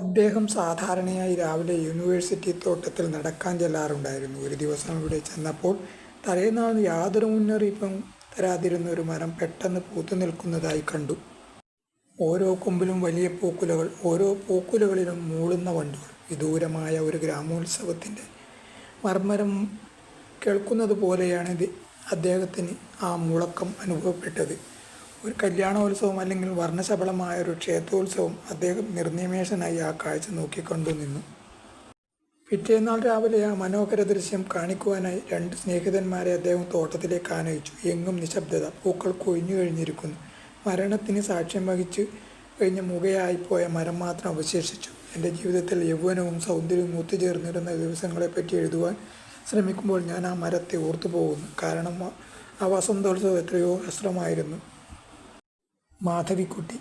അദ്ദേഹം സാധാരണയായി രാവിലെ യൂണിവേഴ്സിറ്റി തോട്ടത്തിൽ നടക്കാൻ ചെല്ലാറുണ്ടായിരുന്നു. ഒരു ദിവസം ഇവിടെ ചെന്നപ്പോൾ തലേനാൾ യാതൊരു മുന്നറിയിപ്പും തരാതിരുന്ന ഒരു മരം പെട്ടെന്ന് പൂത്തു നിൽക്കുന്നതായി കണ്ടു. ഓരോ കൊമ്പിലും വലിയ പൂക്കുലകൾ ഓരോ പൂക്കുലകളിലും മൂളുന്ന വണ്ടുകൾ വിദൂരമായ ഒരു ഗ്രാമോത്സവത്തിന്റെ മർമ്മരം കേൾക്കുന്നത് പോലെയാണ് ഇത് അദ്ദേഹത്തിന് ആ മുഴക്കം അനുഭവപ്പെട്ടത്. ഒരു കല്യാണോത്സവം അല്ലെങ്കിൽ വർണശബളമായ ഒരു ക്ഷേത്രോത്സവം അദ്ദേഹം നിർനിമേഷനായി ആ കാഴ്ച നോക്കിക്കൊണ്ടു നിന്നു. പിറ്റേന്നാൾ രാവിലെ ആ മനോഹര ദൃശ്യം കാണിക്കുവാനായി രണ്ട് സ്നേഹിതന്മാരെ അദ്ദേഹം തോട്ടത്തിലേക്ക് ആനയിച്ചു. എങ്ങും നിശബ്ദത പൂക്കൾ കൊഴിഞ്ഞു കഴിഞ്ഞിരിക്കുന്നു. മരണത്തിന് സാക്ഷ്യം വഹിച്ചു കഴിഞ്ഞ മുഖയായിപ്പോയ മരം മാത്രം അവശേഷിച്ചു. എന്റെ ജീവിതത്തിൽ യൗവനവും സൗന്ദര്യവും ഒത്തുചേർന്നിരുന്ന ദിവസങ്ങളെപ്പറ്റി എഴുതുവാൻ ശ്രമിക്കുമ്പോൾ ഞാൻ ആ മരത്തെ ഓർത്തു പോകുന്നു കാരണം ആ വസന്തോത്സവം എത്രയോ ഹ്രസ്വമായിരുന്നു മാധവിക്കുട്ടി.